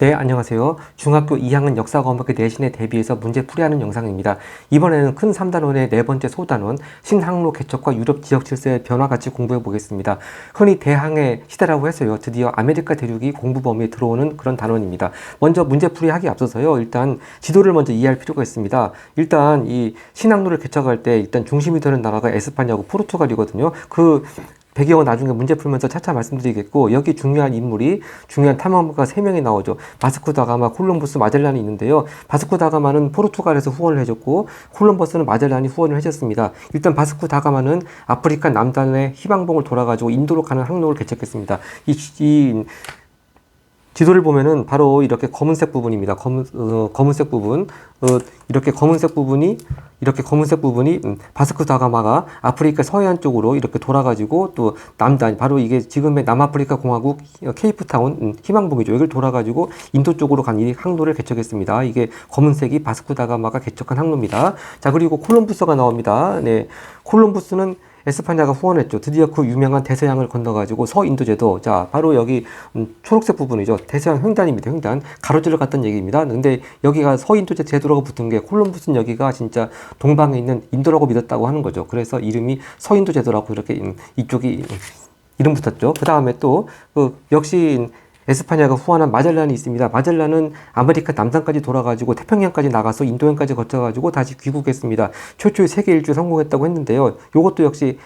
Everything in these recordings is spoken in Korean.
네, 안녕하세요. 중학교 2학년 역사 과목 내신에 대비해서 문제 풀이하는 영상입니다. 이번에는 큰 3단원의 네 번째 소단원, 신항로 개척과 유럽 지역 질서의 변화 같이 공부해 보겠습니다. 흔히 대항해 시대라고 해서요. 드디어 아메리카 대륙이 공부 범위에 들어오는 그런 단원입니다. 먼저 문제 풀이하기 앞서서요. 일단 지도를 먼저 이해할 필요가 있습니다. 일단 이 신항로를 개척할 때 일단 중심이 되는 나라가 에스파냐고 포르투갈이거든요. 그 배경은 나중에 문제 풀면서 차차 말씀드리겠고 여기 중요한 인물이 중요한 탐험가가 세 명이 나오죠. 바스코 다가마, 콜럼버스, 마젤란이 있는데요. 바스코 다가마는 포르투갈에서 후원을 해줬고 콜럼버스는 마젤란이 후원을 해줬습니다. 일단 바스코 다가마는 아프리카 남단의 희망봉을 돌아가지고 인도로 가는 항로를 개척했습니다. 이, 이 지도를 보면은 바로 이렇게 검은색 부분입니다. 검은, 어, 검은색 부분. 어, 이렇게 검은색 부분이, 이렇게 검은색 부분이, 음, 바스크 다가마가 아프리카 서해안 쪽으로 이렇게 돌아가지고 또 남단, 바로 이게 지금의 남아프리카 공화국 케이프타운 음, 희망봉이죠. 이걸 돌아가지고 인도 쪽으로 간 이 항로를 개척했습니다. 이게 검은색이 바스크 다가마가 개척한 항로입니다. 자, 그리고 콜럼부스가 나옵니다. 네. 콜럼부스는 에스파냐가 후원했죠. 드디어 그 유명한 대서양을 건너가지고 서인도제도 자 바로 여기 음, 초록색 부분이죠. 대서양 횡단입니다. 횡단 가로질러 갔던 얘기입니다. 근데 여기가 서인도제 제도라고 붙은 게 콜럼부스는 여기가 진짜 동방에 있는 인도라고 믿었다고 하는 거죠. 그래서 이름이 서인도 제도라고 이렇게 음, 이쪽이 음, 이름 붙었죠. 그 다음에 또 그 역시 에스파냐가 후원한 마젤란이 있습니다. 마젤란은 아메리카 남단까지 돌아가지고 태평양까지 나가서 인도양까지 거쳐가지고 다시 귀국했습니다. 최초의 세계 일주 성공했다고 했는데요. 이것도 역시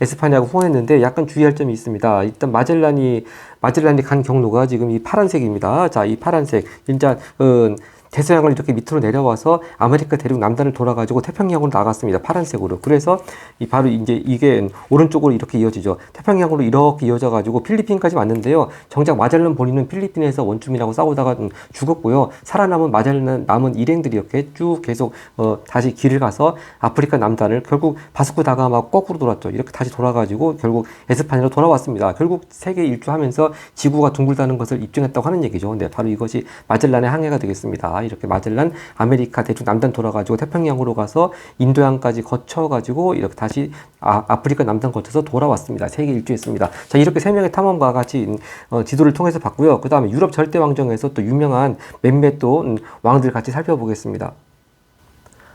에스파냐가 후원했는데 약간 주의할 점이 있습니다. 일단 마젤란이 마젤란이 간 경로가 지금 이 파란색입니다. 자, 이 파란색 진짜 음, 대서양을 이렇게 밑으로 내려와서 아메리카 대륙 남단을 돌아가지고 태평양으로 나갔습니다. 파란색으로. 그래서 이 바로 이제 이게 오른쪽으로 이렇게 이어지죠. 태평양으로 이렇게 이어져 가지고 필리핀까지 왔는데요. 정작 마젤란 본인은 필리핀에서 원주민하고 싸우다가 죽었고요. 살아남은 마젤란 남은 일행들이 이렇게 쭉 계속 어, 다시 길을 가서 아프리카 남단을 결국 바스코 다가마 거꾸로 돌았죠. 이렇게 다시 돌아가지고 결국 에스파냐로 돌아왔습니다. 결국 세계 일주하면서 지구가 둥글다는 것을 입증했다고 하는 얘기죠. 근데 바로 이것이 마젤란의 항해가 되겠습니다. 이렇게 마젤란 아메리카 대륙 남단 돌아가지고 태평양으로 가서 인도양까지 거쳐가지고 이렇게 다시 아, 프리카 남단 거쳐서 돌아왔습니다. 세계 일주했습니다. 자 이렇게 세 명의 탐험가가 같이 어, 지도를 통해서 봤고요. 그 다음에 유럽 절대 왕정에서 또 유명한 몇몇 또 음, 왕들 같이 살펴보겠습니다.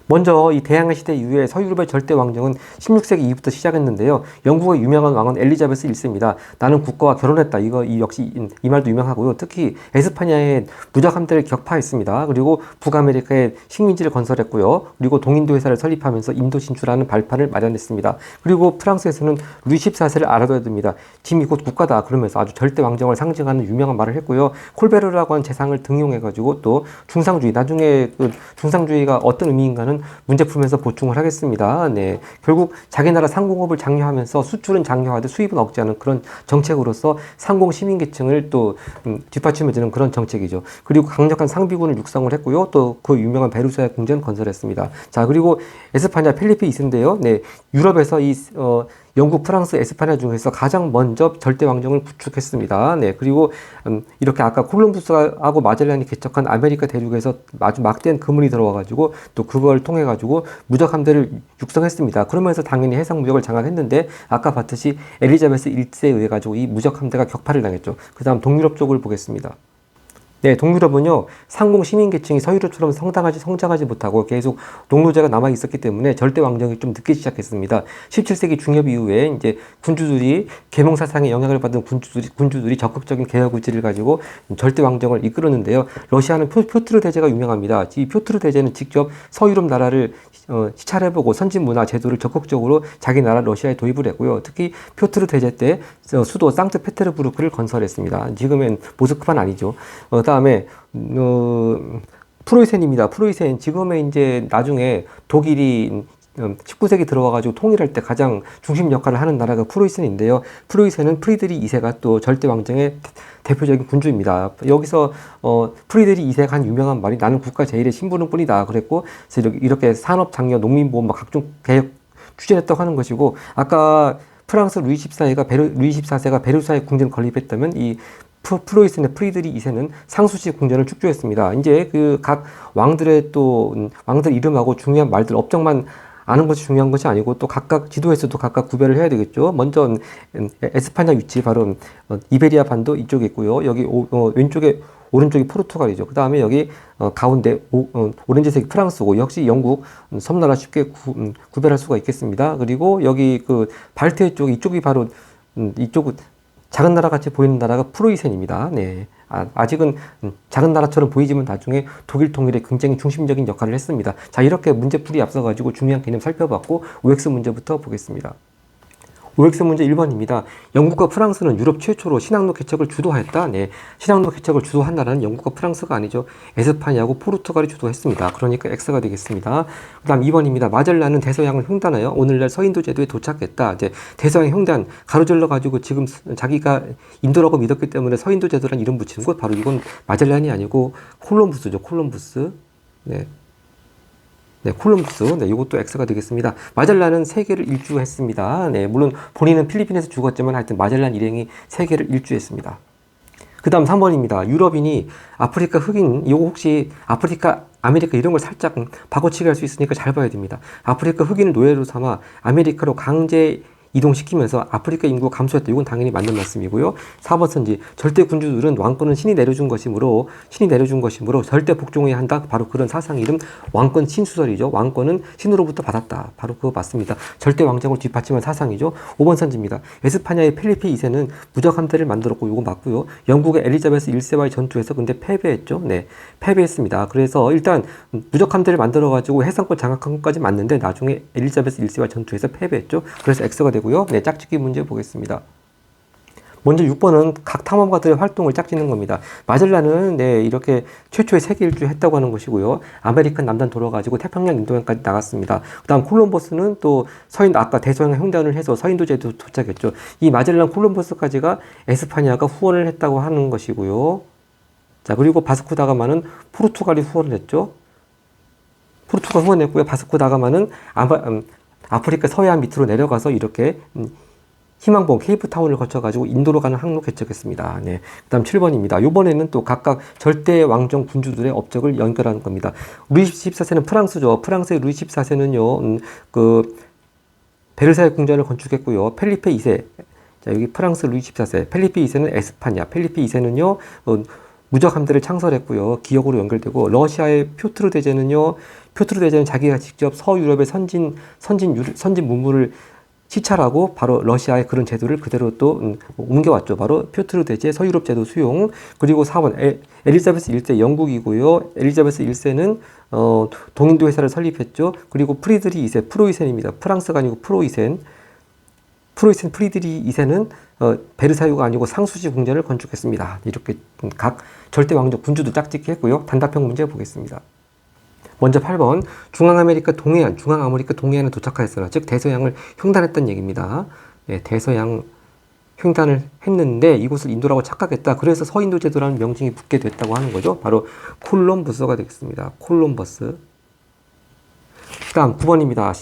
먼저 이 대항해 시대 이후에 서유럽의 절대 왕정은 16세기 이후부터 시작했는데요. 영국의 유명한 왕은 엘리자베스 1세입니다. 나는 국가와 결혼했다. 이거 이 역시 이 말도 유명하고요. 특히 에스파냐에 무적 함대를 격파했습니다. 그리고 북아메리카에 식민지를 건설했고요. 그리고 동인도 회사를 설립하면서 인도 진출하는 발판을 마련했습니다. 그리고 프랑스에서는 루이 14세를 알아둬야 됩니다. 짐이 곧 국가다. 그러면서 아주 절대 왕정을 상징하는 유명한 말을 했고요. 콜베르라고 하는 재상을 등용해가지고 또 중상주의 나중에 그 중상주의가 어떤 의미인가는 부분은 문제 풀면서 보충을 하겠습니다. 네. 결국 자기 나라 상공업을 장려하면서 수출은 장려하되 수입은 억제하는 그런 정책으로서 상공 시민계층을 또 음, 뒷받침해주는 그런 정책이죠. 그리고 강력한 상비군을 육성을 했고요. 또 그 유명한 베르사유 궁전 건설했습니다. 자, 그리고 에스파냐 필리핀 있는데요. 네. 유럽에서 이, 어, 영국, 프랑스, 에스파냐 중에서 가장 먼저 절대 왕정을 구축했습니다. 네, 그리고 음, 이렇게 아까 콜럼부스하고 마젤란이 개척한 아메리카 대륙에서 아주 막대한 그물이 들어와가지고 또 그걸 통해 가지고 무적 함대를 육성했습니다. 그러면서 당연히 해상 무역을 장악했는데 아까 봤듯이 엘리자베스 1세에 의해 가지고 이 무적 함대가 격파를 당했죠. 그다음 동유럽 쪽을 보겠습니다. 네, 동유럽은요, 상공 시민 계층이 서유럽처럼 성장하지, 성장하지 못하고 계속 농노제가 남아 있었기 때문에 절대 왕정이 좀 늦게 시작했습니다. 17세기 중엽 이후에 이제 군주들이 계몽 사상에 영향을 받은 군주들이, 군주들이 적극적인 개혁 의지를 가지고 절대 왕정을 이끌었는데요. 러시아는 표, 표트르 대제가 유명합니다. 이 표트르 대제는 직접 서유럽 나라를 어, 시찰해보고 선진 문화 제도를 적극적으로 자기 나라 러시아에 도입을 했고요. 특히 표트르 대제 때 수도 상트페테르부르크를 건설했습니다. 지금은 모스크바는 아니죠. 어, 다음에 어, 프로이센입니다. 프로이센 지금의 이제 나중에 독일이 19세기 음, 들어와가지고 통일할 때 가장 중심 역할을 하는 나라가 프로이센인데요. 프로이센은 프리드리 2세가 또 절대 왕정의 대표적인 군주입니다. 여기서 어, 프리드리 2세가 한 유명한 말이 나는 국가 제일의 신부는 뿐이다. 그랬고 이렇게 산업 장려, 농민보험 막 각종 개혁 추진했다고 하는 것이고 아까 프랑스 루이 14세가 베르, 루이 14세가 베르사유 궁전 건립했다면 이 프로이센의 프리드리 2세는 상수시 궁전을 축조했습니다. 이제 그 각 왕들의 또 음, 왕들 이름하고 중요한 말들 업적만 아는 것이 중요한 것이 아니고 또 각각 지도에서도 각각 구별을 해야 되겠죠. 먼저 음, 에스파냐 위치 바로 어, 이베리아 반도 이쪽에 있고요. 여기 오, 어, 왼쪽에 오른쪽이 포르투갈이죠. 그 다음에 여기 어, 가운데 오, 어, 오렌지색이 프랑스고 역시 영국 음, 섬나라 쉽게 구, 음, 구별할 수가 있겠습니다. 그리고 여기 그 발트해 쪽 이쪽이 바로 음, 이쪽 작은 나라 같이 보이는 나라가 프로이센입니다. 네. 아, 아직은 음, 작은 나라처럼 보이지만 나중에 독일 통일에 굉장히 중심적인 역할을 했습니다. 자, 이렇게 문제풀이 앞서가지고 중요한 개념 살펴봤고, OX 문제부터 보겠습니다. OX 문제 1번입니다. 영국과 프랑스는 유럽 최초로 신항로 개척을 주도하였다. 네. 신항로 개척을 주도한 나라는 영국과 프랑스가 아니죠. 에스파냐하고 포르투갈이 주도했습니다. 그러니까 X가 되겠습니다. 그 다음 2번입니다. 마젤란은 대서양을 횡단하여 오늘날 서인도 제도에 도착했다. 이제 대서양 횡단 가로질러 가지고 지금 자기가 인도라고 믿었기 때문에 서인도 제도란 이름 붙이는 것 바로 이건 마젤란이 아니고 콜럼부스죠. 콜럼부스. 네. 네, 콜럼부스. 네, 이것도 X가 되겠습니다. 마젤란은 세계를 일주했습니다. 네, 물론 본인은 필리핀에서 죽었지만 하여튼 마젤란 일행이 세계를 일주했습니다. 그 다음 3번입니다. 유럽인이 아프리카 흑인, 이거 혹시 아프리카, 아메리카 이런 걸 살짝 바꿔치기 할 수 있으니까 잘 봐야 됩니다. 아프리카 흑인을 노예로 삼아 아메리카로 강제 이동시키면서 아프리카 인구가 감소했다. 이건 당연히 맞는 말씀이고요. 4번 선지 절대 군주들은 왕권은 신이 내려준 것이므로 신이 내려준 것이므로 절대 복종해야 한다. 바로 그런 사상 이름 왕권 신수설이죠. 왕권은 신으로부터 받았다. 바로 그거 맞습니다. 절대 왕정을 뒷받침한 사상이죠. 5번 선지입니다. 에스파냐의 펠리페 2세는 무적 함대를 만들었고 이거 맞고요. 영국의 엘리자베스 1세와의 전투에서 근데 패배했죠. 네. 패배했습니다. 그래서 일단 무적 함대를 만들어 가지고 해상권 장악한 것까지 맞는데 나중에 엘리자베스 1세와 전투에서 패배했죠. 그래서 X가 되고 되고요. 네, 짝짓기 문제 보겠습니다. 먼저 6번은 각 탐험가들의 활동을 짝짓는 겁니다. 마젤란은 네, 이렇게 최초의 세계 일주 했다고 하는 것이고요. 아메리칸 남단 돌아가지고 태평양 인도양까지 나갔습니다. 그 다음 콜럼버스는 또 서인, 아까 대서양 횡단을 해서 서인도제도 도착했죠. 이 마젤란 콜럼버스까지가 에스파니아가 후원을 했다고 하는 것이고요. 자, 그리고 바스코 다가마는 포르투갈이 후원을 했죠. 포르투갈 후원했고요. 바스코 다가마는 아마, 음, 아프리카 서해안 밑으로 내려가서 이렇게 음, 희망봉 케이프타운을 거쳐가지고 인도로 가는 항로 개척했습니다. 네. 그 다음 7번입니다. 이번에는 또 각각 절대 왕정 군주들의 업적을 연결하는 겁니다. 루이 14세는 프랑스죠. 프랑스의 루이 14세는요, 음, 그, 베르사유 궁전을 건축했고요. 펠리페 2세. 자, 여기 프랑스 루이 14세. 펠리페 2세는 에스파냐. 펠리페 2세는요, 어, 무적 함대를 창설했고요. 기억으로 연결되고, 러시아의 표트르 대제는요, 표트르 대제는 자기가 직접 서유럽의 선진 선진 유, 선진 문물을 시찰하고 바로 러시아의 그런 제도를 그대로 또 음, 옮겨왔죠. 바로 표트르 대제 서유럽 제도 수용. 그리고 4번 에, 엘리자베스 1세 영국이고요. 엘리자베스 1세는 어, 동인도 회사를 설립했죠. 그리고 프리드리 2세 프로이센입니다. 프랑스가 아니고 프로이센. 프로이센 프리드리 2세는 어, 베르사유가 아니고 상수지 궁전을 건축했습니다. 이렇게 각 절대 왕족 군주도 짝짓기 했고요. 단답형 문제 보겠습니다. 먼저 8번 중앙아메리카 동해안, 중앙아메리카 동해안에 도착하였으나 즉 대서양을 횡단했던 얘기입니다. 예, 대서양 횡단을 했는데 이곳을 인도라고 착각했다. 그래서 서인도 제도라는 명칭이 붙게 됐다고 하는 거죠. 바로 콜럼버스가 되겠습니다. 콜럼버스. 그다음 9번입니다.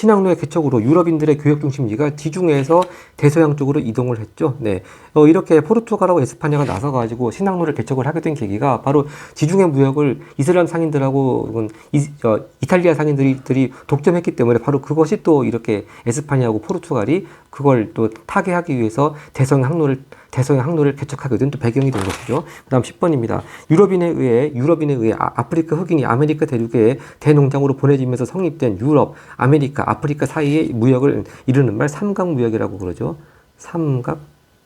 신항로의 개척으로 유럽인들의 교역 중심지가 지중해에서 대서양 쪽으로 이동을 했죠. 네. 어, 이렇게 포르투갈하고 에스파냐가 나서가지고 신항로를 개척을 하게 된 계기가 바로 지중해 무역을 이슬람 상인들하고 이, 어, 이탈리아 상인들이 독점했기 때문에 바로 그것이 또 이렇게 에스파냐하고 포르투갈이 그걸 또 타개하기 위해서 대서양 항로를 대서양 항로를 개척하게 된 또 배경이 된 것이죠. 그 다음 10번입니다. 유럽인에 의해, 유럽인에 의해 아, 프리카 흑인이 아메리카 대륙에 대농장으로 보내지면서 성립된 유럽, 아메리카, 아프리카 사이의 무역을 이루는 말 삼각 무역이라고 그러죠. 삼각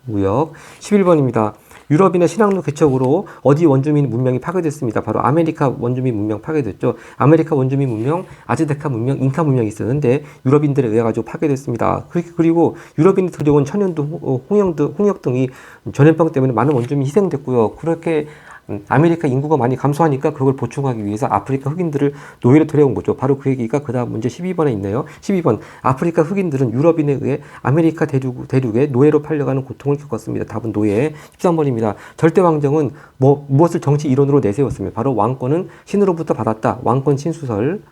무역. 11번입니다. 유럽인의 신항로 개척으로 어디 원주민 문명이 파괴됐습니다. 바로 아메리카 원주민 문명 파괴됐죠. 아메리카 원주민 문명, 아즈테카 문명, 잉카 문명이 있었는데 유럽인들에 의해 가지고 파괴됐습니다. 그리고 유럽인이 들여온 천연두, 홍역 등이 전염병 때문에 많은 원주민이 희생됐고요. 그렇게 음, 아메리카 인구가 많이 감소하니까 그걸 보충하기 위해서 아프리카 흑인들을 노예로 데려온 거죠. 바로 그 얘기가 그 다음 문제 12번에 있네요. 12번. 아프리카 흑인들은 유럽인에 의해 아메리카 대륙, 대륙에 노예로 팔려가는 고통을 겪었습니다. 답은 노예. 13번입니다. 절대왕정은 뭐, 무엇을 정치 이론으로 내세웠으며 바로 왕권은 신으로부터 받았다. 왕권 신수설.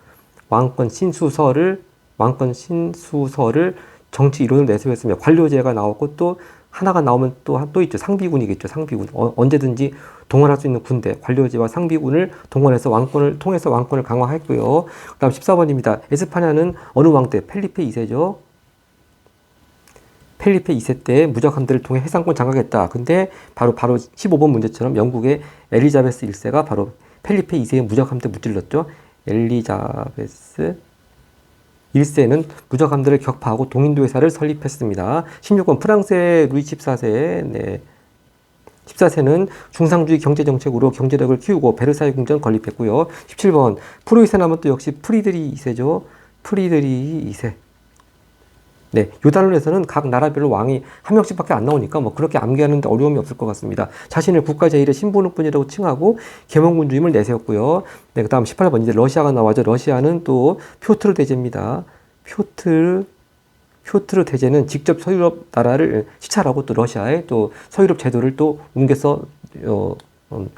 왕권 신수설을 왕권 신수설을 정치 이론을 내세웠으며 관료제가 나왔고 또 하나가 나오면 또, 한- 또 있죠. 상비군이겠죠. 상비군. 어, 언제든지 동원할 수 있는 군대, 관료제와 상비군을 동원해서 왕권을 통해서 왕권을 강화했고요. 그 다음 14번입니다. 에스파냐는 어느 왕 때? 펠리페 2세죠. 펠리페 2세 때 무적함들을 통해 해상권 장악했다. 근데 바로 바로 15번 문제처럼 영국의 엘리자베스 1세가 바로 펠리페 2세의 무적함 때 무찔렀죠. 엘리자베스 1세는 무적함들을 격파하고 동인도 회사를 설립했습니다. 16번 프랑스의 루이 14세 네. 14세는 중상주의 경제 정책으로 경제력을 키우고 베르사유 궁전 건립했고요. 17번 프로이센 하면 또 역시 프리드리 2세죠. 프리드리 2세. 네, 요단론에서는 각 나라별로 왕이 한 명씩밖에 안 나오니까 뭐 그렇게 암기하는데 어려움이 없을 것 같습니다. 자신을 국가 제1의 신분뿐이라고 칭하고 계몽군주임을 내세웠고요. 네, 그다음 18번 이제 러시아가 나와죠. 러시아는 또 표트르 대제입니다. 표트르 표트르 대제는 직접 서유럽 나라를 시찰하고 또 러시아에 또 서유럽 제도를 또 옮겨서 어, 음,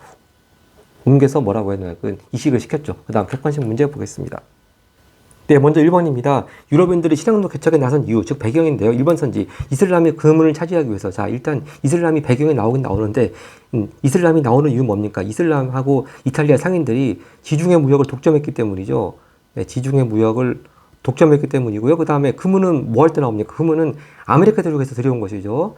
옮겨서 뭐라고 해야 되나 그 이식을 시켰죠. 그다음 객관식 문제 보겠습니다. 네, 먼저 1번입니다. 유럽인들이 신앙로 개척에 나선 이유, 즉 배경인데요. 1번 선지, 이슬람의 그물을 차지하기 위해서. 자, 일단 이슬람이 배경에 나오긴 나오는데, 음, 이슬람이 나오는 이유 뭡니까? 이슬람하고 이탈리아 상인들이 지중해 무역을 독점했기 때문이죠. 네, 지중해 무역을 독점했기 때문이고요. 그 다음에 금은은 뭐 할 때 나옵니까? 금은은 아메리카 대륙에서 들여온 것이죠.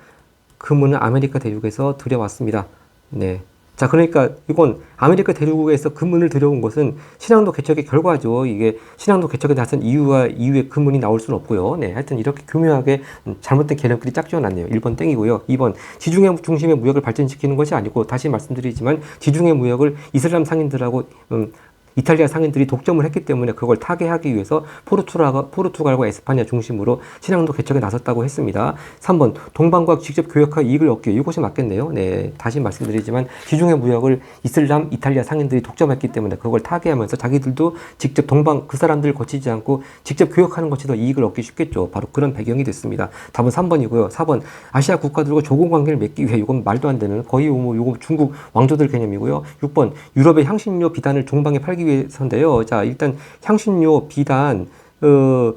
금은은 아메리카 대륙에서 들여왔습니다. 네. 자, 그러니까 이건 아메리카 대륙에서 금은을 들여온 것은 신앙도 개척의 결과죠. 이게 신앙도 개척에 나선 이유와 이유의 금은이 나올 수는 없고요. 네, 하여튼 이렇게 교묘하게 음, 잘못된 개념들이 짝 지어놨네요. 1번 땡이고요. 2번 지중해 중심의 무역을 발전시키는 것이 아니고 다시 말씀드리지만 지중해 무역을 이슬람 상인들하고 음, 이탈리아 상인들이 독점을 했기 때문에 그걸 타개하기 위해서 포르투갈과, 포르투갈과 에스파냐 중심으로 신앙도 개척에 나섰다고 했습니다. 3번 동방과 직접 교역하 이익을 얻기 위해 이것이 맞겠네요. 네, 다시 말씀드리지만 지중해 무역을 이슬람, 이탈리아 상인들이 독점했기 때문에 그걸 타개하면서 자기들도 직접 동방 그 사람들을 거치지 않고 직접 교역하는 것이 더 이익을 얻기 쉽겠죠. 바로 그런 배경이 됐습니다. 답은 3번이고요. 4번 아시아 국가들과 조공 관계를 맺기 위해 이건 말도 안 되는 거의 뭐 요거 중국 왕조들 개념이고요. 6번 유럽의 향신료 비단을 종방에 팔기 위해서인데요. 자, 일단 향신료 비단 어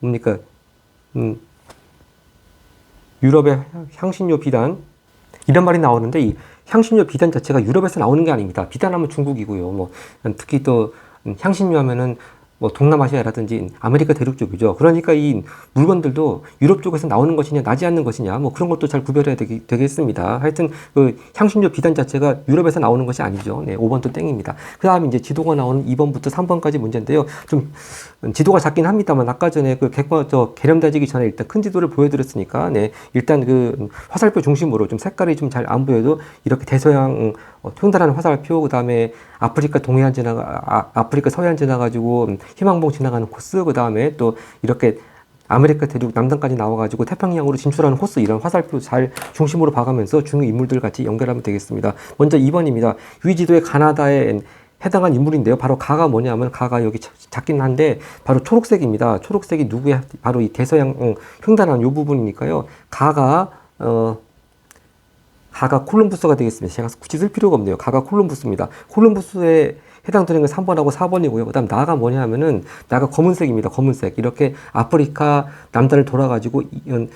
뭡니까? 음 유럽의 향신료 비단 이런 말이 나오는데 이 향신료 비단 자체가 유럽에서 나오는 게 아닙니다. 비단하면 중국이고요. 뭐 특히 또 향신료 하면은 뭐 동남아시아라든지 아메리카 대륙 쪽이죠. 그러니까 이 물건들도 유럽 쪽에서 나오는 것이냐 나지 않는 것이냐 뭐 그런 것도 잘 구별해야 되기, 되겠습니다. 하여튼 그 향신료 비단 자체가 유럽에서 나오는 것이 아니죠. 네, 5번 또 땡입니다. 그 다음에 이제 지도가 나오는 2번부터 3번까지 문제인데요. 좀 지도가 작긴 합니다만 아까 전에 그 객관 저 개념 다지기 전에 일단 큰 지도를 보여드렸으니까 네 일단 그 화살표 중심으로 좀 색깔이 좀 잘 안 보여도 이렇게 대서양 어, 횡단하는 화살표 그 다음에 아프리카 동해안 지나가 아, 아프리카 서해안 지나가지고 희망봉 지나가는 코스 그 다음에 또 이렇게 아메리카 대륙 남단까지 나와가지고 태평양으로 진출하는 코스 이런 화살표 잘 중심으로 봐가면서 중요 인물들 같이 연결하면 되겠습니다. 먼저 2번입니다. 위지도의 가나다에 해당한 인물인데요. 바로 가가 뭐냐면 가가 여기 자- 작긴 한데 바로 초록색입니다. 초록색이 누구야? 바로 이 대서양 어, 횡단한 요 부분이니까요. 가가 어 가가 콜럼부스가 되겠습니다. 제가 굳이 쓸 필요가 없네요. 가가 콜럼부스입니다. 콜럼부스에 해당되는 건 3번하고 4번이고요. 그 다음 나가 뭐냐 하면은 나가 검은색입니다. 검은색. 이렇게 아프리카 남단을 돌아가지고 이-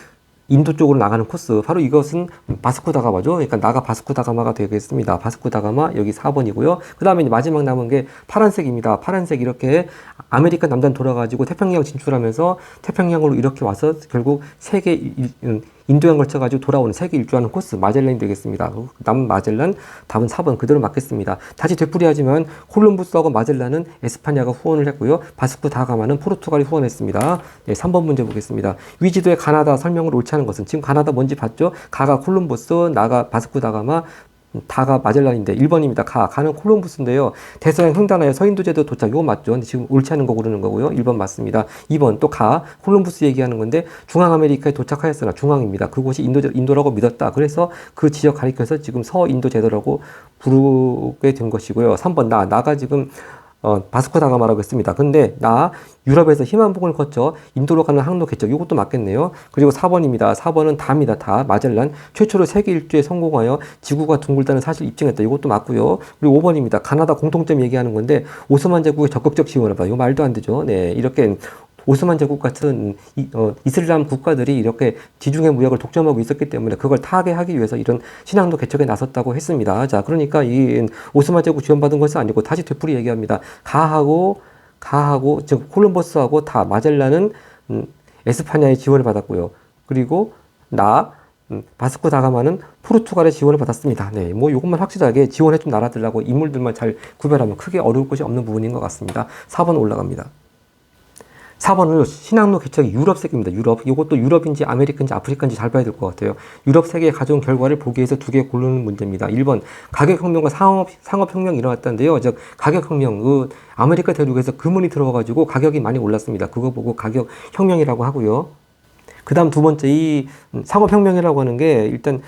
인도 쪽으로 나가는 코스. 바로 이것은 바스코 다가마죠. 그러니까 나가 바스코 다가마가 되겠습니다. 바스코 다가마 여기 4번이고요. 그 다음에 마지막 남은 게 파란색입니다. 파란색 이렇게 아메리카 남단 돌아가지고 태평양 진출하면서 태평양으로 이렇게 와서 결국 세계 일- 음, 인도양 걸쳐가지고 돌아오는 세계 일주하는 코스 마젤란이 되겠습니다. 남은 마젤란 답은 4번 그대로 맞겠습니다. 다시 되풀이하지만 콜럼부스하고 마젤란은 에스파냐가 후원을 했고요. 바스코 다가마는 포르투갈이 후원했습니다. 네, 3번 문제 보겠습니다. 위지도의 가나다 설명을 옳지 않은 것은 지금 가나다 뭔지 봤죠? 가가 콜럼부스, 나가 바스코 다가마, 다가 마젤란인데 1번입니다. 가, 가는 콜럼부스인데요. 대서양 횡단하여 서인도제도 도착. 이거 맞죠? 근데 지금 옳지 않은 거 고르는 거고요. 1번 맞습니다. 2번 또 가, 콜럼부스 얘기하는 건데 중앙아메리카에 도착하였으나 중앙입니다. 그곳이 인도, 인도라고 믿었다. 그래서 그 지역 가리켜서 지금 서인도 제도라고 부르게 된 것이고요. 3번 나, 나가 지금 어, 바스코 다가마라고 했습니다. 근데 나 유럽에서 희망봉을 거쳐 인도로 가는 항로 개척 이것도 맞겠네요. 그리고 4번입니다. 4번은 다입니다. 다 마젤란 최초로 세계 일주에 성공하여 지구가 둥글다는 사실 입증했다. 이것도 맞고요. 그리고 5번입니다. 가나다 공통점 얘기하는 건데 오스만 제국의 적극적 지원을 봐. 이거 말도 안 되죠. 네, 이렇게 오스만 제국 같은 이, 어, 이슬람 국가들이 이렇게 지중해 무역을 독점하고 있었기 때문에 그걸 타개하기 위해서 이런 신항로 개척에 나섰다고 했습니다. 자, 그러니까 이 오스만 제국 지원받은 것은 아니고 다시 되풀이 얘기합니다. 가하고 가하고 즉 콜럼버스하고 다 마젤란은 음, 에스파냐의 지원을 받았고요. 그리고 나 음, 바스코 다가마는 포르투갈의 지원을 받았습니다. 네, 뭐 이것만 확실하게 지원해준 나라들하고 인물들만 잘 구별하면 크게 어려울 것이 없는 부분인 것 같습니다. 4번 올라갑니다. 4번은 신항로 개척이 유럽색입니다. 유럽. 이것도 유럽인지 아메리카인지 아프리카인지 잘 봐야 될 것 같아요. 유럽 세계에 가져온 결과를 보기 위해서 두 개 고르는 문제입니다. 1번 가격혁명과 상업, 상업혁명이 일어났다는데요. 즉 가격혁명, 그 아메리카 대륙에서 금은이 들어와가지고 가격이 많이 올랐습니다. 그거 보고 가격혁명이라고 하고요. 그 다음 두 번째 이 상업혁명이라고 하는 게 일단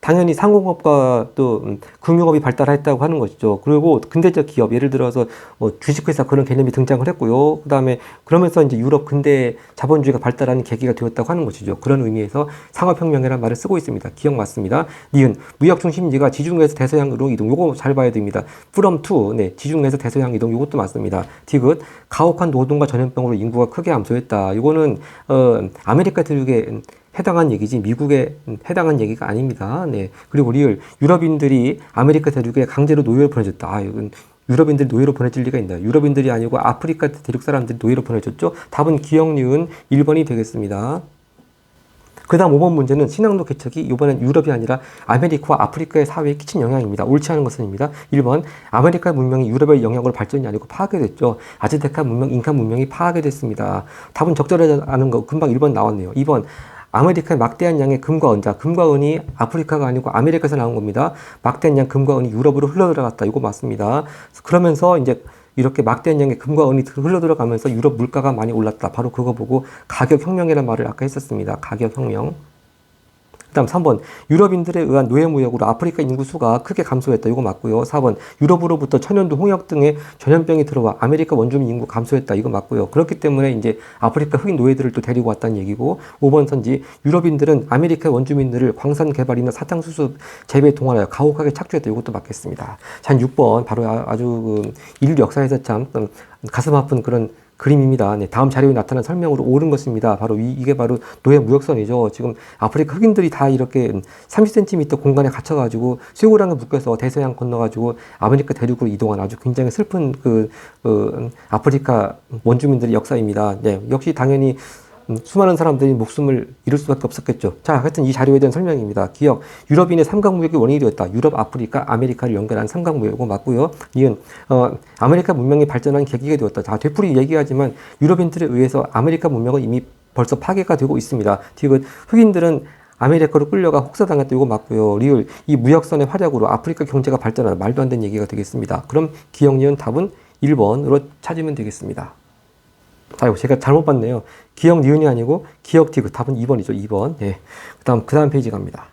당연히 상공업과 또 음, 금융업이 발달했다고 하는 것이죠. 그리고 근대적 기업, 예를 들어서 뭐 주식회사 그런 개념이 등장을 했고요. 그 다음에 그러면서 이제 유럽 근대 자본주의가 발달하는 계기가 되었다고 하는 것이죠. 그런 의미에서 상업혁명이라는 말을 쓰고 있습니다. 기억 맞습니다. 니은 무역 중심지가 지중해에서 대서양으로 이동. 요거 잘 봐야 됩니다. from to 네 지중해에서 대서양 이동. 요것도 맞습니다. 디귿 가혹한 노동과 전염병으로 인구가 크게 감소했다. 이거는 어 아메리카 대륙의 해당한 얘기지 미국에 해당한 얘기가 아닙니다. 네. 그리고 리을 유럽인들이 아메리카 대륙에 강제로 노예로 보내졌다. 아, 이건 유럽인들이 노예로 보내질 리가 있나요? 유럽인들이 아니고 아프리카 대륙 사람들이 노예로 보내졌죠? 답은 기억리은 1번이 되겠습니다. 그 다음 5번 문제는 신항로 개척이 이번엔 유럽이 아니라 아메리카와 아프리카의 사회에 끼친 영향입니다. 옳지 않은 것은입니다. 1번 아메리카 문명이 유럽의 영향으로 발전이 아니고 파괴됐죠. 아즈테카 문명, 잉카 문명이 파괴됐습니다. 답은 적절하지 않은 거 금방 1번 나왔네요. 2번 아메리카의 막대한 양의 금과 은, 자, 금과 은이 아프리카가 아니고 아메리카에서 나온 겁니다. 막대한 양 금과 은이 유럽으로 흘러 들어갔다. 이거 맞습니다. 그러면서 이제 이렇게 막대한 양의 금과 은이 흘러 들어가면서 유럽 물가가 많이 올랐다. 바로 그거 보고 가격 혁명이라는 말을 아까 했었습니다. 가격 혁명. 그다음 3번 유럽인들에 의한 노예 무역으로 아프리카 인구 수가 크게 감소했다. 이거 맞고요. 4번 유럽으로부터 천연두 홍역 등의 전염병이 들어와 아메리카 원주민 인구 감소했다. 이거 맞고요. 그렇기 때문에 이제 아프리카 흑인 노예들을 또 데리고 왔다는 얘기고 5번 선지 유럽인들은 아메리카 원주민들을 광산 개발이나 사탕 수수 재배에 동원하여 가혹하게 착취했다. 이것도 맞겠습니다. 자, 6번 바로 아- 아주 그 인류 역사에서 참 음, 가슴 아픈 그런 그림입니다. 네, 다음 자료에 나타난 설명으로 옳은 것입니다. 바로 이, 이게 바로 노예 무역선이죠. 지금 아프리카 흑인들이 다 이렇게 30cm 공간에 갇혀가지고 쇠고랑에 묶여서 대서양 건너가지고 아메리카 대륙으로 이동한 아주 굉장히 슬픈 그, 그 아프리카 원주민들의 역사입니다. 네, 역시 당연히 음, 수많은 사람들이 목숨을 잃을 수밖에 없었겠죠. 자, 하여튼 이 자료에 대한 설명입니다. 기억, 유럽인의 삼각무역이 원인이 되었다. 유럽, 아프리카, 아메리카를 연결한 삼각무역이고 맞고요. 이은 어, 아메리카 문명이 발전한 계기가 되었다. 자, 되풀이 얘기하지만 유럽인들에 의해서 아메리카 문명은 이미 벌써 파괴가 되고 있습니다. 디귿, 흑인들은 아메리카로 끌려가 혹사당했다. 이거 맞고요. 리을, 이 무역선의 활약으로 아프리카 경제가 발전하다. 말도 안 되는 얘기가 되겠습니다. 그럼 기억, 니은 답은 1번으로 찾으면 되겠습니다. 아이고 제가 잘못 봤네요. 기억 니은이 아니고 기억 디귿 답은 2번이죠. 2번. 네. 그다음 그 다음 페이지 갑니다.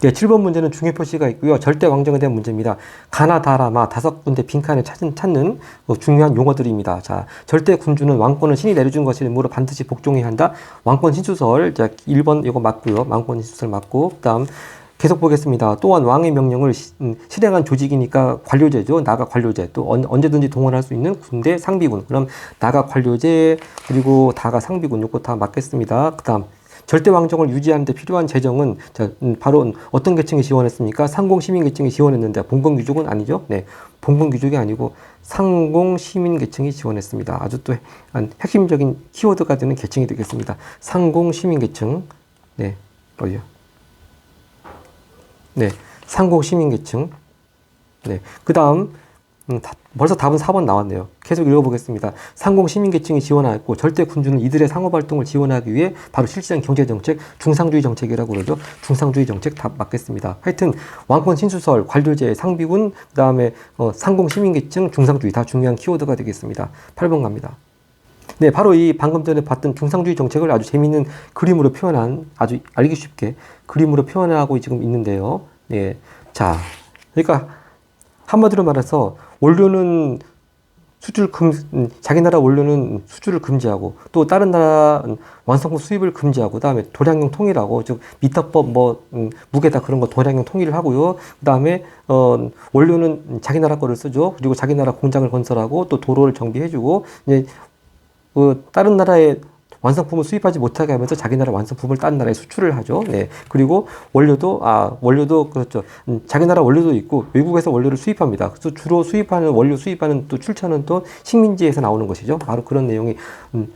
네, 7번 문제는 중요 표시가 있고요. 절대 왕정에 대한 문제입니다. 가나 다라 마 다섯 군데 빈칸을 찾은, 찾는 어, 중요한 용어들입니다. 자, 절대 군주는 왕권을 신이 내려준 것이므로 반드시 복종해야 한다. 왕권 신수설. 자, 1번 이거 맞고요. 왕권 신수설 맞고. 그다음 계속 보겠습니다. 또한 왕의 명령을 시, 음, 실행한 조직이니까 관료제죠. 나가 관료제. 또 언, 언제든지 동원할 수 있는 군대 상비군. 그럼 나가 관료제 그리고 다가 상비군. 요거 다 맞겠습니다. 그다음 절대 왕정을 유지하는 데 필요한 재정은 자, 음, 바로 어떤 계층이 지원했습니까? 상공 시민 계층이 지원했는데 봉건 귀족은 아니죠. 네. 봉건 귀족이 아니고 상공 시민 계층이 지원했습니다. 아주 또한 핵심적인 키워드가 되는 계층이 되겠습니다. 상공 시민 계층. 네. 어디요? 네, 상공 시민계층. 네, 그 다음 음, 다- 벌써 답은 4번 나왔네요. 계속 읽어보겠습니다. 상공 시민계층이 지원하였고 절대 군주는 이들의 상업활동을 지원하기 위해 바로 실시한 경제정책, 중상주의 정책이라고 그러죠. 중상주의 정책 답 맞겠습니다. 하여튼 왕권 신수설, 관료제, 상비군, 그 다음에 어, 상공 시민계층, 중상주의 다 중요한 키워드가 되겠습니다. 8번 갑니다. 네, 바로 이 방금 전에 봤던 중상주의 정책을 아주 재미있는 그림으로 표현한 아주 알기 쉽게 그림으로 표현하고 지금 있는데요. 네, 자, 그러니까 한마디로 말해서 원료는 수출 금 음, 자기 나라 원료는 수출을 금지하고 또 다른 나라 음, 완성품 수입을 금지하고 그다음에 도량형 통일하고 즉 미터법 뭐 음, 무게다 그런 거 도량형 통일을 하고요. 그다음에 어 원료는 자기 나라 거를 쓰죠. 그리고 자기 나라 공장을 건설하고 또 도로를 정비해 주고 이제 그 다른 나라의 완성품을 수입하지 못하게 하면서 자기 나라 완성품을 다른 나라에 수출을 하죠. 네. 그리고 원료도 아 원료도 그렇죠. 음, 자기 나라 원료도 있고 외국에서 원료를 수입합니다. 그래서 주로 수입하는 원료 수입하는 또 출처는 또 식민지에서 나오는 것이죠. 바로 그런 내용이 음,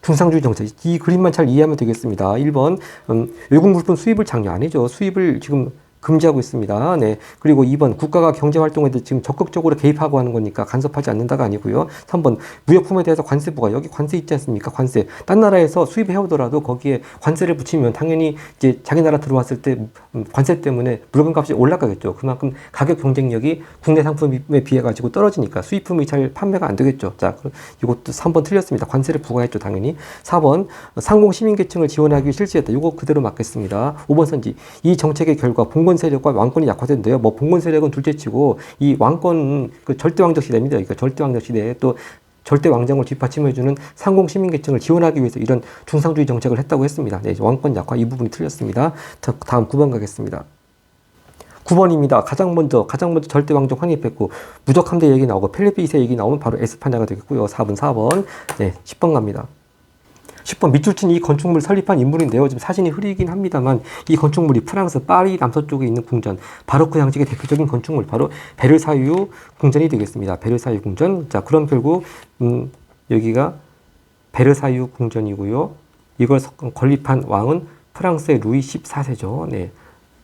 중상주의 정책. 이 그림만 잘 이해하면 되겠습니다. 1번 음, 외국 물품 수입을 장려 아니죠. 수입을 지금 금지하고 있습니다. 네. 그리고 2번 국가가 경제 활동에 대해 지금 적극적으로 개입하고 하는 거니까 간섭하지 않는다가 아니고요. 3번 무역품에 대해서 관세부가 여기 관세 있지 않습니까? 관세. 딴 나라에서 수입해 오더라도 거기에 관세를 붙이면 당연히 이제 자기 나라 들어왔을 때 음, 관세 때문에 물건 값이 올라가겠죠. 그만큼 가격 경쟁력이 국내 상품에 비해 가지고 떨어지니까 수입품이 잘 판매가 안 되겠죠. 자, 그- 이것도 3번 틀렸습니다. 관세를 부과했죠, 당연히. 4번 상공 시민 계층을 지원하기 실시했다. 이거 그대로 맞겠습니다. 5번 선지. 이 정책의 결과 봉건 세력과 왕권이 약화된대요. 뭐 봉건 세력은 둘째치고 이 왕권 그 절대 왕적 시대입니다. 그러니까 절대 왕적 시대에 또 절대 왕정을 뒷받침해주는 상공 시민 계층을 지원하기 위해서 이런 중상주의 정책을 했다고 했습니다. 네, 왕권 약화 이 부분이 틀렸습니다. 자, 다음 9번 가겠습니다. 9번입니다. 가장 먼저 가장 먼저 절대 왕정 확립했고 무적 함대 얘기 나오고 펠리피 2세 얘기 나오면 바로 에스파냐가 되겠고요. 4번 4번 네 10번 갑니다. 10번 밑줄 친 이 건축물 설립한 인물인데요. 지금 사진이 흐리긴 합니다만 이 건축물이 프랑스 파리 남서쪽에 있는 궁전 바로크 양식의 대표적인 건축물 바로 베르사유 궁전이 되겠습니다. 베르사유 궁전. 자 그럼 결국 음, 여기가 베르사유 궁전이고요. 이걸 석- 건립한 왕은 프랑스의 루이 14세죠. 네.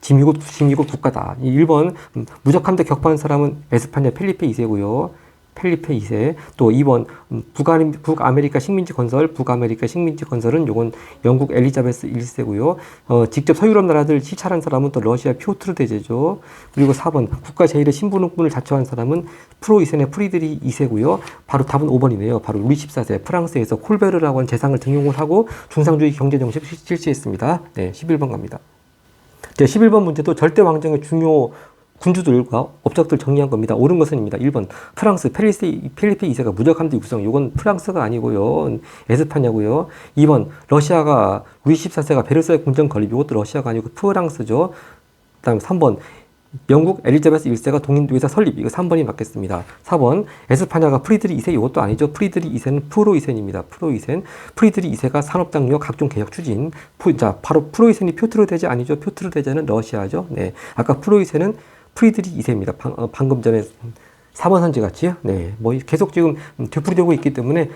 지미국, 지미국 국가다. 이 1번, 음, 무적함대 격파한 사람은 에스파냐 펠리페 2세고요. 펠리페 2세. 또 2번, 음, 북아, 북아메리카 식민지 건설, 북아메리카 식민지 건설은 요건 영국 엘리자베스 1세고요. 어, 직접 서유럽 나라들 시찰한 사람은 또 러시아 피오트르 대제죠. 그리고 4번, 국가 제1의 신분흥분을 자처한 사람은 프로 2세네 프리드리 2세고요. 바로 답은 5번이네요. 바로 루이 14세 프랑스에서 콜베르라고 하는 재상을 등용을 하고 중상주의 경제 정책 실시했습니다. 네, 11번 갑니다. 제 11번 문제도 절대 왕정의 중요 군주들과 업적들 정리한 겁니다. 옳은 것은 입니다. 1번 프랑스 페리스 필리핀 2세가 무적함대 육성. 이건 프랑스가 아니고요. 에스파냐고요. 2번 러시아가 루이 14세가 베르사유 궁전 건립. 이것도 러시아가 아니고 프랑스죠. 그다음 3번 영국 엘리자베스 1세가 동인도회사 설립. 이거 3번이 맞겠습니다. 4번 에스파냐가 프리드리 2세. 이것도 아니죠. 프리드리 2세는 프로 2세입니다. 프로 2세는 프리드리 2세가 산업당력 각종 개혁 추진. 푸- 자, 바로 프로 2세는 표트르 대제 아니죠. 표트르 대제는 러시아죠. 네. 아까 프로 2세는 프리드리 2세입니다. 방, 어, 방금 전에 4번 선지 같지요? 네. 뭐 계속 지금 음, 되풀이되고 있기 때문에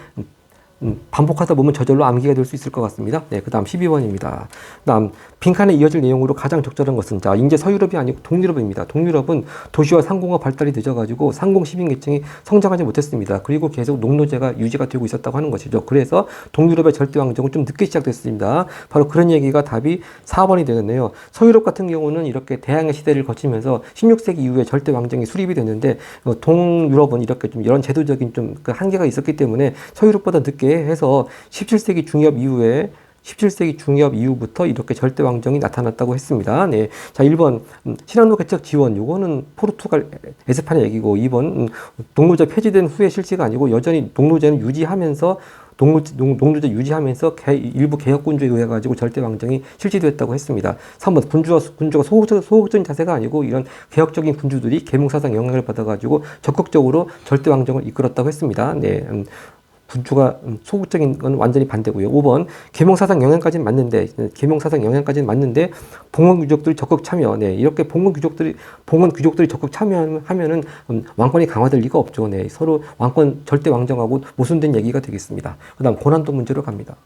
음, 음, 반복하다 보면 저절로 암기가 될 수 있을 것 같습니다. 네, 그 다음 12번입니다. 다음, 빈칸에 이어질 내용으로 가장 적절한 것은, 자, 이제 서유럽이 아니고 동유럽입니다. 동유럽은 도시와 상공화 발달이 늦어가지고 상공 시민계층이 성장하지 못했습니다. 그리고 계속 농노제가 유지가 되고 있었다고 하는 것이죠. 그래서 동유럽의 절대왕정은 좀 늦게 시작됐습니다. 바로 그런 얘기가 답이 4번이 되겠네요. 서유럽 같은 경우는 이렇게 대항해 시대를 거치면서 16세기 이후에 절대왕정이 수립이 됐는데, 어, 동유럽은 이렇게 좀 이런 제도적인 좀 그 한계가 있었기 때문에 서유럽보다 늦게 해서 17세기 중엽 이후에 17세기 중엽 이후부터 이렇게 절대 왕정이 나타났다고 했습니다. 네. 자, 1번 음, 신한로 개척 지원 요거는 포르투갈 에스파냐 얘기고 2번 음, 농노제 폐지된 후에 실시가 아니고 여전히 농노제는 유지하면서 농- 농노제 유지하면서 개- 일부 개혁군주에 의해 가지고 절대 왕정이 실시됐다고 했습니다. 3번 군주와 군주가 소극적, 소극적인 자세가 아니고 이런 개혁적인 군주들이 계몽 사상 영향을 받아 가지고 적극적으로 절대 왕정을 이끌었다고 했습니다. 네. 음, 군주가 음, 소극적인 건 완전히 반대고요. 5번 계몽사상 영향까지는 맞는데 계몽사상 영향까지는 맞는데 봉건 귀족들이 적극 참여. 네, 이렇게 봉건 귀족들이 봉건 귀족들이 적극 참여하면은 음, 왕권이 강화될 리가 없죠. 네, 서로 왕권 절대 왕정하고 모순된 얘기가 되겠습니다. 그다음 고난도 문제로 갑니다.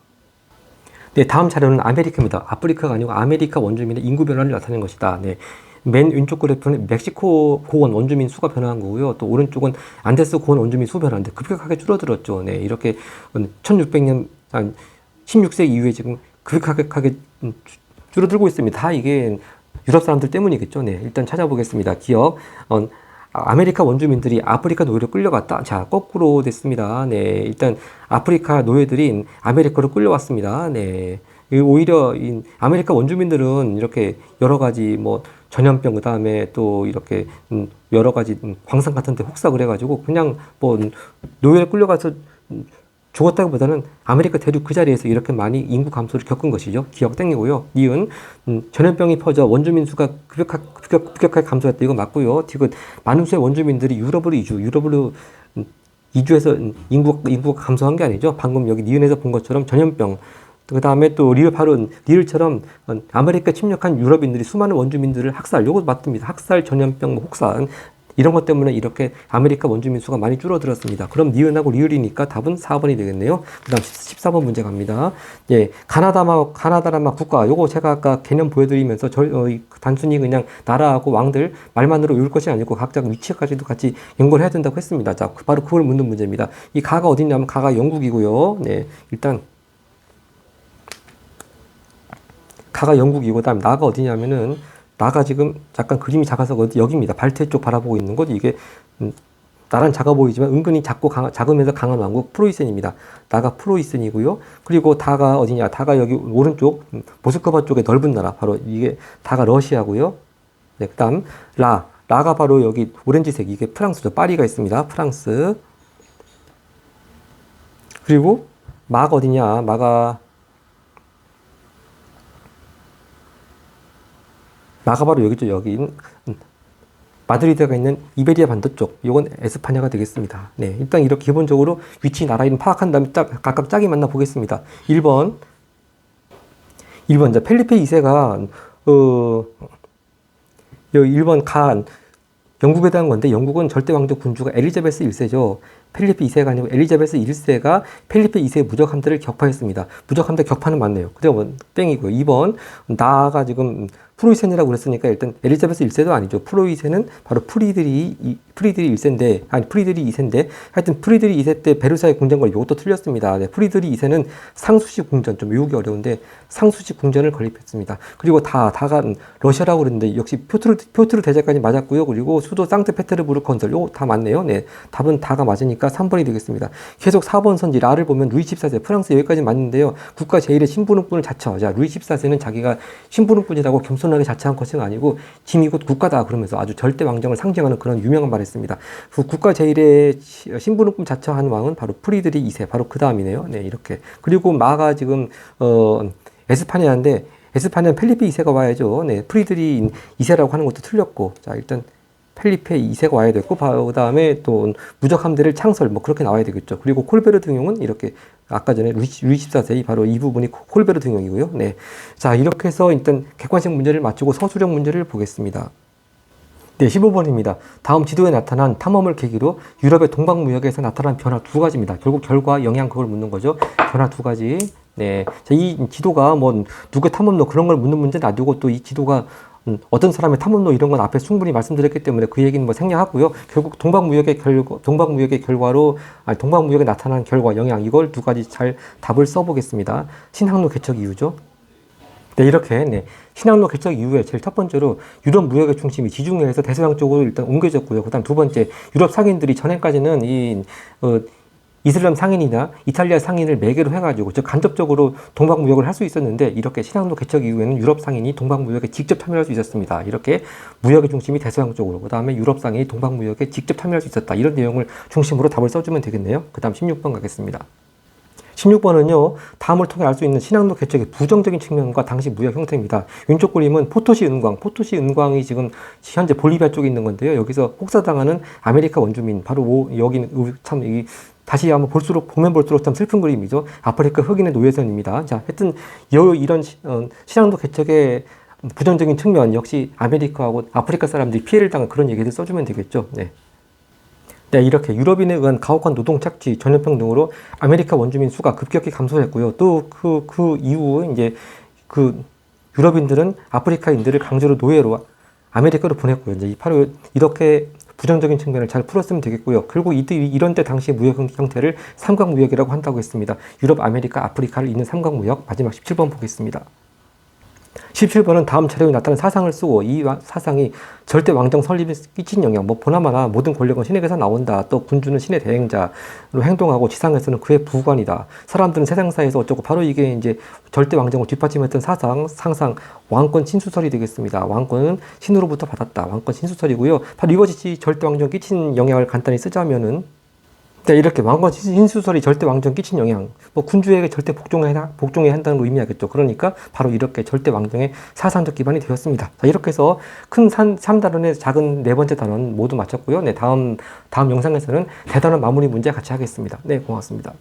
네, 다음 자료는 아메리카입니다. 아프리카가 아니고 아메리카 원주민의 인구 변화를 나타낸 것이다. 네. 맨 왼쪽 그래프는 멕시코 고원 원주민 수가 변화한 거고요. 또 오른쪽은 안데스 고원 원주민 수 변화인데 급격하게 줄어들었죠. 네, 이렇게 1600년 한 16세기 이후에 지금 급격하게 음, 주- 줄어들고 있습니다. 다 이게 유럽 사람들 때문이겠죠. 네, 일단 찾아보겠습니다. 기억. 어, 아, 아메리카 원주민들이 아프리카 노예로 끌려갔다. 자, 거꾸로 됐습니다. 네, 일단 아프리카 노예들이 아메리카로 끌려왔습니다. 네. 이 오히려 이 아메리카 원주민들은 이렇게 여러 가지 뭐 전염병 그다음에 또 이렇게 음, 여러 가지 음, 광산 같은 데 혹사 그래가지고 그냥 뭐 노예로 끌려가서 음, 죽었다기보다는 아메리카 대륙 그 자리에서 이렇게 많이 인구 감소를 겪은 것이죠. 기억 땡이고요. 니은 음, 전염병이 퍼져 원주민 수가 급격하, 급격, 급격하게 감소했다. 이거 맞고요. 디귿 많은 수의 원주민들이 유럽으로 이주, 유럽으로 음, 이주에서 인구, 인구가 감소한 게 아니죠. 방금 여기 니은에서 본 것처럼 전염병, 그 다음에 또 리을 바로 리을처럼 아메리카 침략한 유럽인들이 수많은 원주민들을 학살, 요거 맞습니다. 학살, 전염병, 뭐 혹산 이런 것 때문에 이렇게 아메리카 원주민 수가 많이 줄어들었습니다. 그럼 니은하고 리을이니까 답은 4번이 되겠네요. 그 다음 14번 문제 갑니다. 예, 가나다마, 가나다라마 국가, 요거 제가 아까 개념 보여드리면서 저, 어, 단순히 그냥 나라하고 왕들 말만으로 외울 것이 아니고 각자 위치까지도 같이 연결해야 된다고 했습니다. 자, 그 바로 그걸 묻는 문제입니다. 이 가가 어디냐면 가가 영국이고요. 네, 일단 가가 영국이고, 그 다음 나가 어디냐면은 나가 지금 약간 그림이 작아서 여기입니다. 발태 쪽 바라보고 있는 곳 이게 음, 나란 작아 보이지만 은근히 작고 강, 작으면서 강한 왕국 프로이센입니다. 나가 프로이센이고요. 그리고 다가 어디냐? 다가 여기 오른쪽 음, 모스크바 쪽에 넓은 나라 바로 이게 다가 러시아고요. 네, 그다음 라 라가 바로 여기 오렌지색 이게 프랑스죠. 파리가 있습니다. 프랑스. 그리고 마가 어디냐? 마가 나가 바로 여기죠. 여기 음, 마드리드가 있는 이베리아 반도 쪽. 이건 에스파냐가 되겠습니다. 네, 일단 이렇게 기본적으로 위치 나라 이름 파악한 다음에 짝, 각각 짝이 만나 보겠습니다. 1번 1번 이제 펠리페 2세가 어 여기 1번 간 영국에 대한 건데 영국은 절대 왕족 군주가 엘리자베스 1세죠. 펠리페 2세가 아니고 엘리자베스 1세가 펠리페 2세의 무적 함대를 격파했습니다. 무적 함대 격파는 맞네요. 뭐 땡이고요. 2번 나가 지금 프로이센이라고 그랬으니까 일단 엘리자베스 1세도 아니죠. 프로이센은 바로 프리들이 프리들이 1세인데 아니 프리들이 2세인데 하여튼 프리들이 2세 때 베르사유 궁전걸 이것도 틀렸습니다. 네, 프리들이 2세는 상수식 궁전 좀 외우기 어려운데 상수식 궁전을 건립했습니다. 그리고 다 다가 러시아라고 그랬는데 역시 표트르 표트르 대제까지 맞았고요. 그리고 수도 상트페테르부르 건설 요거 다 맞네요. 네. 답은 다가 맞으니까 3번이 되겠습니다. 계속 4번 선지 라를 보면 루이 14세 프랑스 여기까지 맞는데요. 국가 제1의 신부름꾼을 자처. 자, 루이 14세는 자기가 신부름꾼이라고 겸손 하게 자처한 것은 아니고 짐이 곧 국가다 그러면서 아주 절대 왕정을 상징하는 그런 유명한 말을 했습니다. 그 국가 제1의 신부름꾼 자처한 왕은 바로 프리드리 2세. 바로 그 다음이네요. 네, 이렇게. 그리고 마가 지금 어 에스파냐인데 에스파냐는 펠리페 2세가 와야죠. 네, 프리드리 2세라고 하는 것도 틀렸고. 자, 일단 펠리페 2세가 와야 되고 그 다음에 또 무적 함대를 창설 뭐 그렇게 나와야 되겠죠. 그리고 콜베르 등용은 이렇게 아까 전에 루이, 루이 14세 바로 이 부분이 콜베르 등용이고요. 네. 자, 이렇게 해서 일단 객관식 문제를 마치고 서술형 문제를 보겠습니다. 네, 15번입니다. 다음 지도에 나타난 탐험을 계기로 유럽의 동방무역에서 나타난 변화 두 가지입니다. 결국 결과, 영향 그걸 묻는 거죠. 변화 두 가지. 네. 자, 이 지도가 뭐 누구의 탐험로 그런 걸 묻는 문제는 아니고 또 이 지도가 음, 어떤 사람의 탐험로 이런 건 앞에 충분히 말씀드렸기 때문에 그 얘기는 뭐 생략하고요. 결국 동방무역의 결과, 동방무역의 결과로, 아니, 동방무역에 나타난 결과, 영향, 이걸 두 가지 잘 답을 써보겠습니다. 신항로 개척 이유죠. 네, 이렇게, 네. 신항로 개척 이후에 제일 첫 번째로 유럽 무역의 중심이 지중해에서 대서양 쪽으로 일단 옮겨졌고요. 그 다음 두 번째, 유럽 상인들이 전에까지는 이, 어, 이슬람 상인이나 이탈리아 상인을 매개로 해가지고 즉 간접적으로 동방무역을 할 수 있었는데 이렇게 신항로 개척 이후에는 유럽 상인이 동방무역에 직접 참여할 수 있었습니다. 이렇게 무역의 중심이 대서양 쪽으로 그 다음에 유럽 상인이 동방무역에 직접 참여할 수 있었다. 이런 내용을 중심으로 답을 써주면 되겠네요. 그 다음 16번 가겠습니다. 16번은요, 다음을 통해 알 수 있는 신항로 개척의 부정적인 측면과 당시 무역 형태입니다. 왼쪽 그림은 포토시 은광, 포토시 은광이 지금 현재 볼리비아 쪽에 있는 건데요. 여기서 혹사당하는 아메리카 원주민, 바로 여기는 참, 이 다시 한번 볼수록 보면 볼수록 참 슬픈 그림이죠. 아프리카 흑인의 노예선입니다. 자, 하여튼 여 이런 시, 어, 시장도 개척의 부정적인 측면 역시 아메리카하고 아프리카 사람들이 피해를 당한 그런 얘기를 써주면 되겠죠. 네. 네, 이렇게 유럽인에 의한 가혹한 노동 착취, 전염병 등으로 아메리카 원주민 수가 급격히 감소했고요. 또 그, 그 이후 이제 그 유럽인들은 아프리카인들을 강제로 노예로 아메리카로 보냈고요. 이제 바로 이렇게 부정적인 측면을 잘 풀었으면 되겠고요. 그리고 이런 때 당시의 무역 형태를 삼각무역이라고 한다고 했습니다. 유럽, 아메리카, 아프리카를 잇는 삼각무역 마지막 17번 보겠습니다. 17번은 다음 자료에 나타난 사상을 쓰고 이 사상이 절대 왕정 설립에 끼친 영향, 뭐 보나마나 모든 권력은 신에게서 나온다. 또 군주는 신의 대행자로 행동하고 지상에서는 그의 부관이다. 사람들은 세상사에서 어쩌고 바로 이게 이제 절대 왕정을 뒷받침했던 사상, 상상, 왕권 신수설이 되겠습니다. 왕권은 신으로부터 받았다. 왕권 신수설이고요. 바로 이것이 절대 왕정 끼친 영향을 간단히 쓰자면은 네, 이렇게 왕건 인수설이 절대 왕정 끼친 영향, 뭐 군주에게 절대 복종해야, 복종해야 한다는 걸 의미하겠죠. 그러니까 바로 이렇게 절대 왕정의 사상적 기반이 되었습니다. 자, 이렇게 해서 큰 산, 3단원의 작은 네 번째 단원 모두 마쳤고요. 네, 다음, 다음 영상에서는 대단한 마무리 문제 같이 하겠습니다. 네, 고맙습니다.